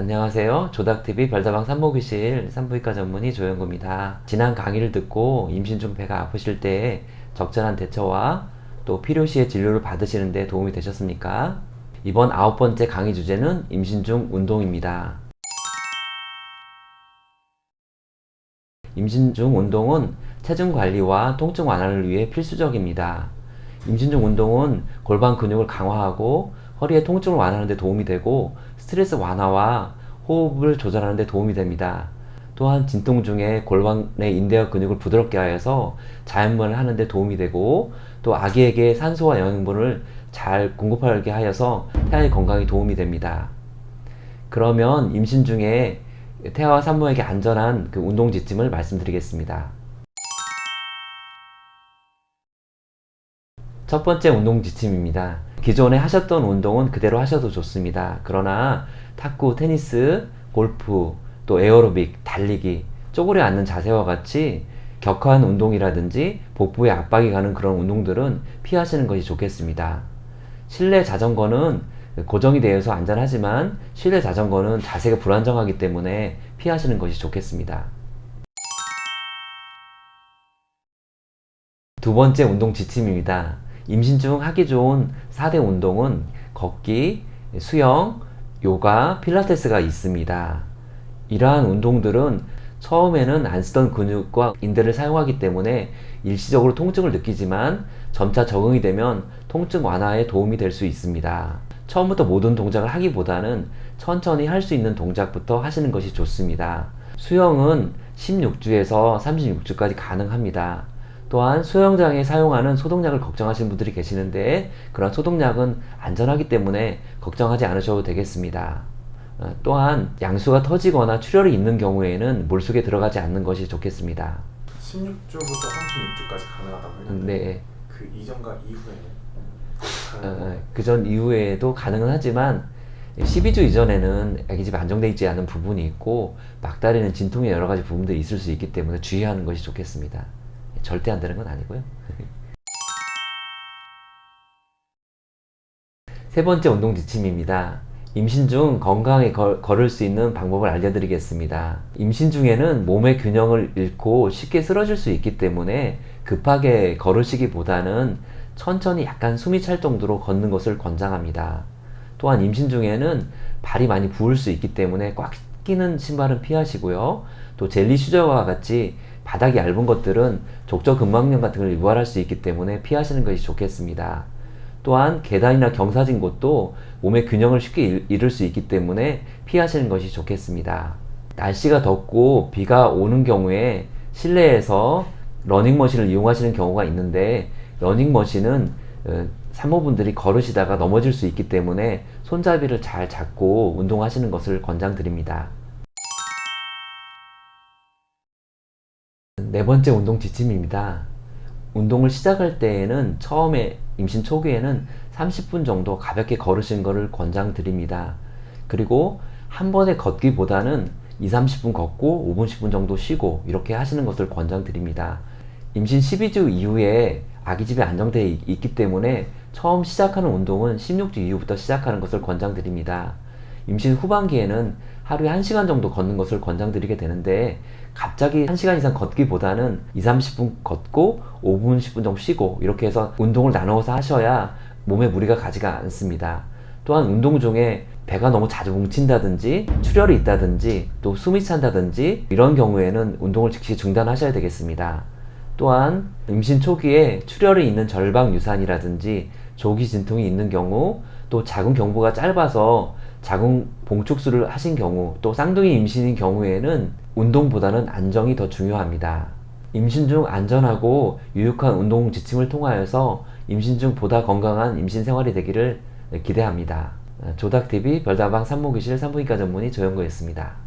안녕하세요. 조닥TV 별다방 산모기실 산부인과 전문의 조영구입니다. 지난 강의를 듣고 임신 중 배가 아프실 때 적절한 대처와 또 필요시에 진료를 받으시는 데 도움이 되셨습니까? 이번 아홉 번째 강의 주제는 임신 중 운동입니다. 임신 중 운동은 체중 관리와 통증 완화를 위해 필수적입니다. 임신 중 운동은 골반 근육을 강화하고 허리의 통증을 완화하는 데 도움이 되고 스트레스 완화와 호흡을 조절하는 데 도움이 됩니다. 또한 진통 중에 골반의 인대와 근육을 부드럽게 하여서 자연분을 하는 데 도움이 되고 또 아기에게 산소와 영양분을 잘 공급하게 하여서 태아의 건강에 도움이 됩니다. 그러면 임신 중에 태아와 산모에게 안전한 그 운동 지침을 말씀드리겠습니다. 첫 번째 운동 지침입니다. 기존에 하셨던 운동은 그대로 하셔도 좋습니다. 그러나 탁구, 테니스, 골프, 또 에어로빅, 달리기, 쪼그려 앉는 자세와 같이 격한 운동이라든지 복부에 압박이 가는 그런 운동들은 피하시는 것이 좋겠습니다. 실내 자전거는 고정이 되어서 안전하지만 실내 자전거는 자세가 불안정하기 때문에 피하시는 것이 좋겠습니다. 두 번째 운동 지침입니다. 임신 중 하기 좋은 4대 운동은 걷기, 수영, 요가, 필라테스가 있습니다. 이러한 운동들은 처음에는 안 쓰던 근육과 인대를 사용하기 때문에 일시적으로 통증을 느끼지만 점차 적응이 되면 통증 완화에 도움이 될 수 있습니다. 처음부터 모든 동작을 하기보다는 천천히 할 수 있는 동작부터 하시는 것이 좋습니다. 수영은 16주에서 36주까지 가능합니다. 또한 수영장에 사용하는 소독약을 걱정하시는 분들이 계시는데 그런 소독약은 안전하기 때문에 걱정하지 않으셔도 되겠습니다. 어, 또한 양수가 터지거나 출혈이 있는 경우에는 물 속에 들어가지 않는 것이 좋겠습니다. 16주부터 36주까지 가능하다고 했는데 네, 그 이전과 이후에는 어, 그전 이후에도 가능은 하지만 12주 이전에는 아기집이 안정되어 있지 않은 부분이 있고 막달에는 진통의 여러 가지 부분들이 있을 수 있기 때문에 주의하는 것이 좋겠습니다. 절대 안 되는 건 아니고요. 세 번째 운동 지침입니다. 임신 중 건강하게 걸, 걸을 수 있는 방법을 알려드리겠습니다. 임신 중에는 몸의 균형을 잃고 쉽게 쓰러질 수 있기 때문에 급하게 걸으시기보다는 천천히 약간 숨이 찰 정도로 걷는 것을 권장합니다. 또한 임신 중에는 발이 많이 부을 수 있기 때문에 꽉 끼는 신발은 피하시고요. 또 젤리 슈저와 같이 바닥이 얇은 것들은 족저근막염 같은 걸 유발할 수 있기 때문에 피하시는 것이 좋겠습니다. 또한 계단이나 경사진 곳도 몸의 균형을 쉽게 잃을 수 있기 때문에 피하시는 것이 좋겠습니다. 날씨가 덥고 비가 오는 경우에 실내에서 러닝머신을 이용하시는 경우가 있는데 러닝머신은 어, 산모분들이 걸으시다가 넘어질 수 있기 때문에 손잡이를 잘 잡고 운동하시는 것을 권장드립니다. 네 번째 운동 지침입니다. 운동을 시작할 때에는 처음에 임신 초기에는 30분 정도 가볍게 걸으시는 것을 권장드립니다. 그리고 한 번에 걷기보다는 2, 30분 걷고 5분, 10분 정도 쉬고 이렇게 하시는 것을 권장드립니다. 임신 12주 이후에 아기집이 안정되어 있기 때문에 처음 시작하는 운동은 16주 이후부터 시작하는 것을 권장드립니다. 임신 후반기에는 하루에 1시간 정도 걷는 것을 권장드리게 되는데 갑자기 1시간 이상 걷기보다는 2, 30분 걷고 5분, 10분 정도 쉬고 이렇게 해서 운동을 나누어서 하셔야 몸에 무리가 가지가 않습니다. 또한 운동 중에 배가 너무 자주 뭉친다든지 출혈이 있다든지 또 숨이 찬다든지 이런 경우에는 운동을 즉시 중단하셔야 되겠습니다. 또한 임신 초기에 출혈이 있는 절박 유산이라든지 조기 진통이 있는 경우 또 자궁 경부가 짧아서 자궁 봉축술을 하신 경우 또 쌍둥이 임신인 경우에는 운동보다는 안정이 더 중요합니다. 임신 중 안전하고 유익한 운동 지침을 통하여서 임신 중 보다 건강한 임신 생활이 되기를 기대합니다. 조닥TV 별다방 산모기실 산부인과 전문의 조영구였습니다.